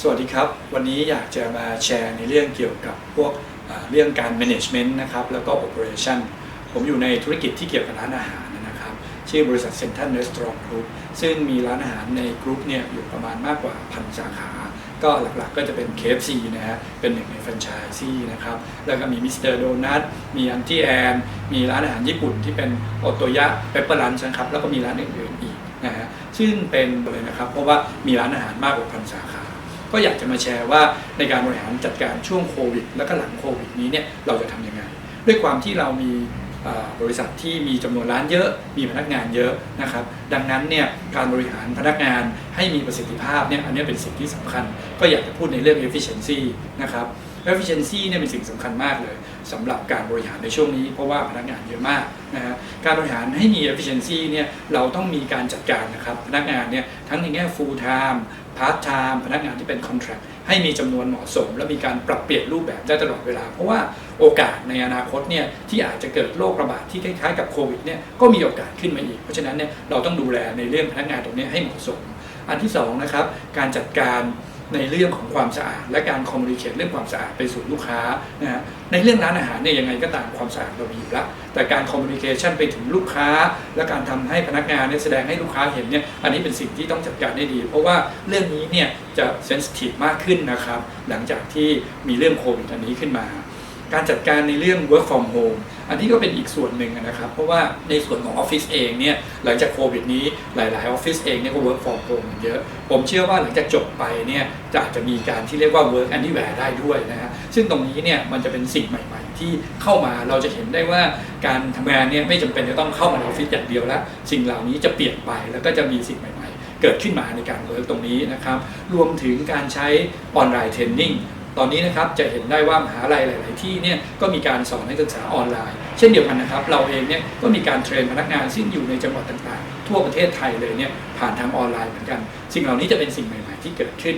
สวัสดีครับ วันนี้อยากจะมาแชร์ในเรื่องเกี่ยวกับพวกเรื่องการ management นะครับ แล้วก็ operation ผมอยู่ในธุรกิจที่เกี่ยวกับร้านอาหารนะครับ ชื่อบริษัท Central Restaurant Group ซึ่งมีร้านอาหารในกรุ๊ปเนี่ยอยู่ประมาณมากกว่าพันสาขา ก็หลักๆก็จะเป็น KFC นะฮะ เป็นหนึ่งในแฟรนไชส์ซีนะครับ แล้วก็มีมิสเตอร์โดนัทมีอันที่แอน มีร้านอาหารญี่ปุ่นที่เป็นโอโตยะเปปเปอร์ลันช์นะครับ แล้วก็มีร้านอื่นๆอีก ซึ่งเป็นเลยนะครับ เพราะว่ามีร้านอาหารมากกว่าพันสาขา ก็อยากจะมาแชร์ว่าในการบริหารจัดการช่วงโควิด แล้วก็หลังโควิดนี้เนี่ยเราจะทำยังไง ด้วยความที่เรามีบริษัทที่มีจำนวนร้านเยอะ มีพนักงานเยอะนะครับ ดังนั้นเนี่ยการบริหารพนักงานให้มีประสิทธิภาพเนี่ยอันนี้เป็นสิ่งที่สำคัญ ก็อยากจะพูดในเรื่อง efficiency นะครับ efficiency เนี่ยเป็นสิ่งสำคัญมากเลยสำหรับการบริหารในช่วงนี้ เพราะว่าพนักงานเยอะมากนะฮะการบริหารให้มี efficiency เนี่ยเราต้องมีการจัดการนะครับพนักงานเนี่ยทั้งในแง่ full time part time พนักงานที่เป็น contract ให้มีจำนวนเหมาะสม และมีการปรับเปลี่ยนรูปแบบได้ตลอดเวลา เพราะว่าโอกาสในอนาคตเนี่ยที่อาจจะเกิดโรคระบาดที่คล้ายๆกับโควิดเนี่ยก็มีโอกาสขึ้นมาอีก เพราะฉะนั้นเนี่ยเราต้องดูแลในเรื่องพนักงานตรงนี้ให้เหมาะสม อันที่สองนะครับการจัดการ ในเรื่องของความสะอาด และการคอมมูนิเคชเรื่องความสะอาดไปสู่ลูกค้านะฮะในเรื่องร้านอาหารเนี่ยยังไงก็ตามความสะอาดเรามีอยู่ละแต่การคอมมูนิเคชันไปถึงลูกค้า และการทำให้พนักงานเนี่ยแสดงให้ลูกค้าเห็นเนี่ยอันนี้เป็นสิ่งที่ต้องจัดการได้ดี เพราะว่าเรื่องนี้เนี่ยจะเซนซิทีฟมากขึ้นนะครับหลังจากที่มีเรื่องโควิดอันนี้ขึ้นมา การจัดการในเรื่อง work from home อันนี้ก็เป็นอีกส่วนหนึ่งนะครับ เพราะว่าในส่วนของออฟฟิศเองเนี่ยหลังจากโควิดนี้หลาย ๆ ออฟฟิศเองเนี่ยก็ work from home เยอะ ผมเชื่อว่าหลังจากจบไปเนี่ยจะอาจจะมีการที่เรียกว่า work anywhere ได้ด้วยนะฮะซึ่งตรงนี้เนี่ยมันจะเป็นสิ่งใหม่ ๆ ที่เข้ามาเราจะเห็นได้ว่าการทำงานเนี่ยไม่จำเป็นจะต้องเข้ามาในออฟฟิศอย่างเดียวแล้วสิ่งเหล่านี้จะเปลี่ยนไปแล้วก็จะมีสิ่งใหม่ ๆ เกิดขึ้นมาในการเวิร์กตรงนี้นะครับรวมถึงการใช้ออนไลน์เทรนนิ่ง ตอนนี้นะครับจะเห็นได้ว่ามหาลัยหลาย ๆ ที่เนี่ยก็มีการสอนนักศึกษาออนไลน์ เช่นเดียวกันนะครับ เราเองเนี่ยก็มีการเทรนพนักงานซึ่งอยู่ในจังหวัดต่าง ๆ ทั่วประเทศไทยเลยเนี่ยผ่านทางออนไลน์เหมือนกัน สิ่งเหล่านี้จะเป็นสิ่งใหม่ ๆ ที่เกิดขึ้น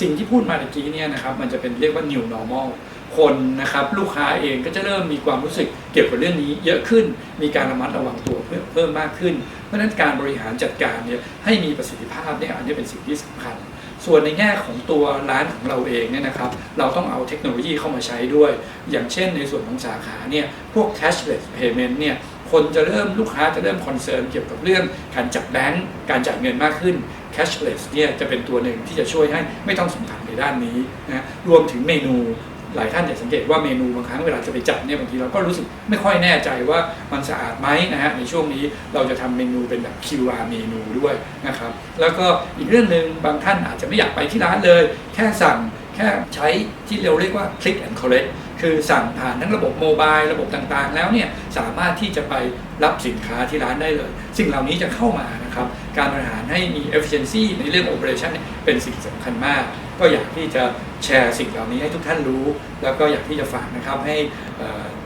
สิ่งที่พูดมาตะกี้เนี่ยนะครับมันจะเป็นเรียกว่า new normal คนนะครับลูกค้าเองก็จะเริ่มมีความรู้สึกเกี่ยวกับเรื่องนี้ เยอะขึ้นมีการระมัดระวังตัวเพิ่มเพิ่มมากขึ้น เพราะฉะนั้นการบริหารจัดการเนี่ยให้มีประสิทธิภาพเนี่ยอันนี้เป็นสิ่งที่สำคัญ ส่วนในแง่ของตัวร้านของเราเองเนี่ยนะครับ เราต้องเอาเทคโนโลยีเข้ามาใช้ด้วย อย่างเช่นในส่วนของสาขาเนี่ย พวก cashless payment เนี่ย คนจะเริ่มลูกค้าจะเริ่มคอนเซิร์นเกี่ยวกับเรื่องการจับแบงก์ การจ่ายเงินมากขึ้น cashless เนี่ยจะเป็นตัวหนึ่งที่จะช่วยให้ไม่ต้องสัมผัสในด้านนี้นะ รวมถึงเมนู หลายท่านจะสังเกตว่าเมนูบางครั้งเวลาจะไปจัดเนี่ยบางทีเราก็รู้สึกไม่ค่อยแน่ใจว่ามันสะอาดไหมนะฮะในช่วงนี้เราจะทำเมนูเป็นแบบ QR เมนูด้วยนะครับแล้วก็อีกเรื่องหนึ่งบางท่านอาจจะไม่อยากไปที่ร้านเลย แค่สั่งแค่ใช้ที่เราเรียกว่า click and collect คือสั่งผ่านทั้งระบบโมบายระบบต่างๆ แล้วเนี่ยสามารถที่จะไปรับสินค้าที่ร้านได้เลย สิ่งเหล่านี้จะเข้ามานะครับ การบริหารให้มี efficiency ในเรื่อง operation เนี่ยเป็นสิ่งสำคัญมาก ก็อยากที่จะแชร์สิ่งเหล่านี้ให้ทุกท่านรู้ แล้วก็อยากที่จะฝากนะครับให้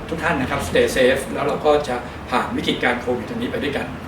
ทุกท่านนะครับ stay safe แล้วเราก็จะผ่านวิกฤตการโควิดอันนี้ไปด้วยกันครับ